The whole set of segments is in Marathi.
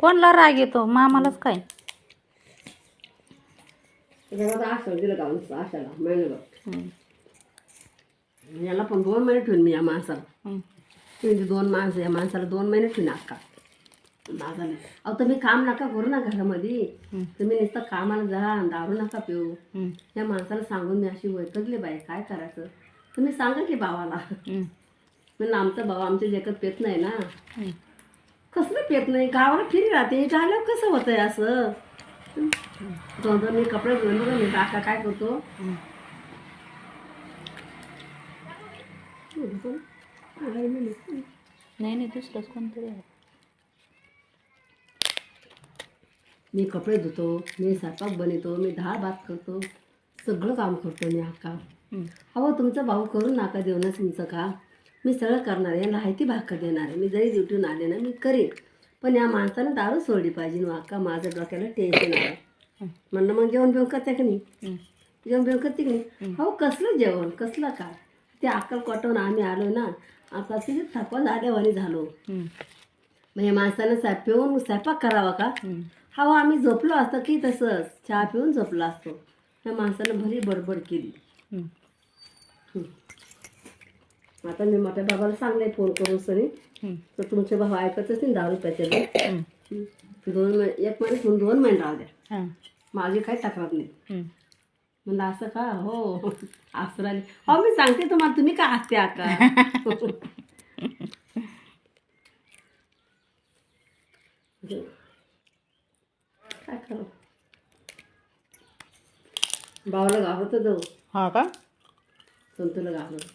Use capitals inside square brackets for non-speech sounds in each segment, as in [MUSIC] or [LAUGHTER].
कोणला राग येतो मामालाच काय आशा दिलं का आशाला. याला पण दोन महिने ठेवून मी या माणसाला. म्हणजे दोन माणसं या माणसाला दोन महिने ठेवून अक्का माझा नाही अहो तुम्ही काम नका करू ना घरामध्ये. तुम्ही नुसतं कामाला जा दारू नका पिऊ. या माणसाला सांगून मी अशी वैतगली बाई काय करायचं तुम्ही सांगा की भावाला. म्हणलं आमचा भाऊ आमच्या जगात पेत नाही ना. कसलं पेत नाही गावाला फिरी राहते झाल्यावर कसं होतंय असं दोन दोन मी कपडे घेऊन बघा मी काका काय करतो. नाही नाही दुसरंच कोणतरी आहे. मी कपडे धुतो मी स्वयंपाक बनवतो मी डाळ भात करतो सगळं काम करतो मी हं. अहो तुमचा भाऊ करून नाका देऊ ना तुमचं काम मी सगळं करणार आहे याला हायती भाकर देणार आहे. मी जरी ड्युटीहून आले ना मी करेन. पण या माणसानं दारू सोडली पाहिजे ना अक्का माझ्या डोक्याला टेन्शन आहे हं. म्हणलं मग जेवण बिवण करते का नाही? हं. जेवण बिवण करते की नाही? अहो कसलं जेवण? कसलं काय? ते अक्कल कटवून आम्ही आलो ना आता तिथे थकवा झाल्यावानी झालो. हं. मग या माणसानं साय पिऊन स्वयंपाक करावा का? हं. हा हो, आम्ही झोपलो असतो की तसंच. चहा पिऊन झोपलो असतो. त्या माणसानं भरी बडबड केली. हं. आता मी मोठ्या बाबाला सांगले फोन करून सनी. तर तुमचे भाऊ ऐकतच नाही दारू प्याचे हं. दोन महिने एक महिने सोडून दोन महिने राहू द्या. हं. माझी काही तक्रार नाही. म्हणलं असं का? हो. असं राहिली. हो मी सांगते तुम्हाला तुम्ही का आका काय करू? भावाला घाबरत जाऊ हा का? संतूला घाबरत.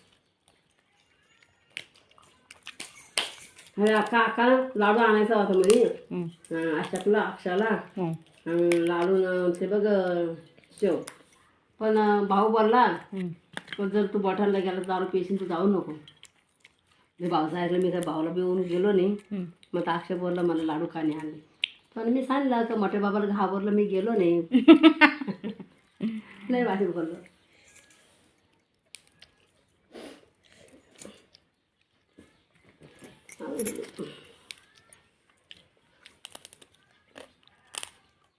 अक्का अक्का लाडू आणायचा होता म्हणे. हं. अशातला अक्षाला. लाडू ते बघ शेव पण भाऊ बोलला. पण जर तू बठाणला गेला दारू पेशीन तू जाऊ नको. मी भाऊचं ऐकलं मी काय भाऊला बिवून गेलो नाही. मग तर अक्षय बोलला मला लाडू खाणे आणले? पण मी सांगितलं तर मोठ्या बाबाला घाबरलं मी गेलो नाही. [LAUGHS] नाही वाटेल बोललो.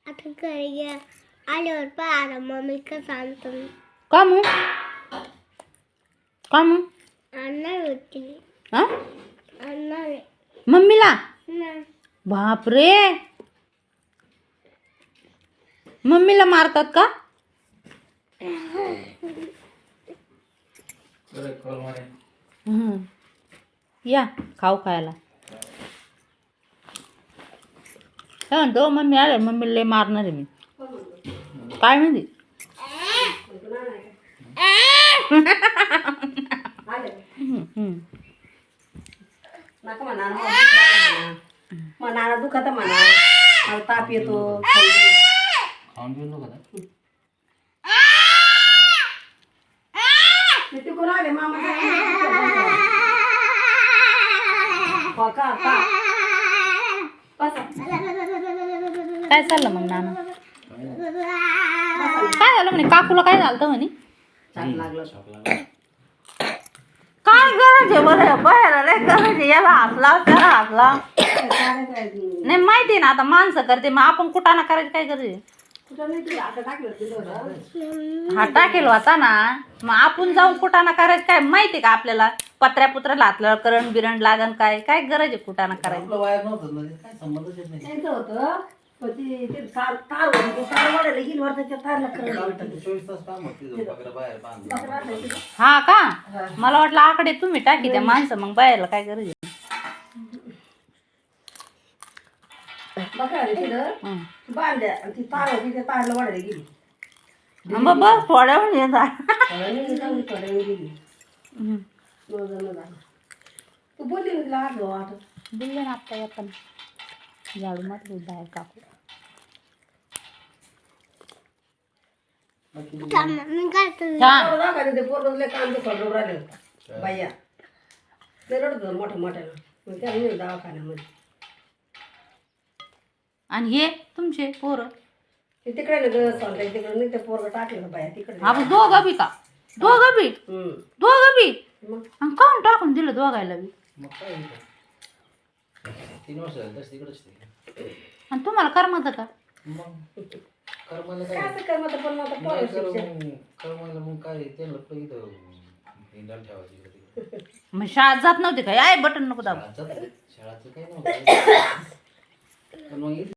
आता घरी गे- आल्यावर पाहा मम्मी का सांगतो मी. का मग का मग आणणार होती हा आणणार आहे. मम्मीला नाही. बापरे मम्मीला मारतात का हं. या खाऊ खायला काय म्हणतो मम्मी आले मम्मीला लय मारणार आहे मी काय म्हणते हं, हं. नका म्हणा म्हणा दुखत म्हणा मला ताप येतो मी तिकडून आले मामा हो का? का बसा. काय चाललं मग नाना? काय झालं म्हणे? काकूला काय झालं म्हणे? काय गरज आहे बरं बाहेर लय गरज आहे. याला हसला त्याला हसला नाही माहिती ना आता माणसं करते. मग आपण कुठाना करायची काय गरज आहे? हा टाकेल होता ना. मग आपण जाऊन कुठाना करायचं काय माहिती का आपल्याला? पत्र्या पुत्र्याला हातलं करंट बिरंट लागन काय? काय गरज आहे कुठाना करायची? त्यांचं होतं पण ती ते तार तार होती ते तार वाढायला गेली वाटतं त्या तारला करंट वाटलं. हा का? मला वाटलं आकडे तुम्ही टाकी त्या माणसं मग बाहेरला काय गरज आहे? बघा रे तिथं. हं. बांधल्या आणि ती तार होती त्या तारला वाढायला गेली. बस थोड्या वेळ येतात थोड्यावेळी जाऊन थोड्यावेळी गेली. हं. दोन जण झालं तू बोलली ना तिला आठवं आठ. बोलले ना आत्ता येताना झाडू मारली बाहेर काकू थांब, छान दाखवायचं ते पोरं लय काम दुखायला राहिले बाया. ते रडत होतं मोठ्या मोठ्यानं. मग त्याला नेलं दवाखान्यामध्ये. आणि हे तुमचे पोरं. ते तिकडे नाही ते टाकलं मग दोघं बी का? दोघं बी? हम्म. दोघं बी? मग? आणि काऊन टाकून दिलं दोघायला बी? तीन वर्ष झाली तशी तिकडेच ते आणि तुम्हाला करमत का? मग? कर्माला काय? असं कर मग पण आता पोरं नाही शिक्षण. करू कर्माला मग काय? त्यांना पण इथं हिंडायला ठेवायचं इकडे तिकडे मग शाळेत जात नव्हते काय आय बटन नको दाबू. शाळाचं शाळाचं काही नव्हतं. पण मग इथं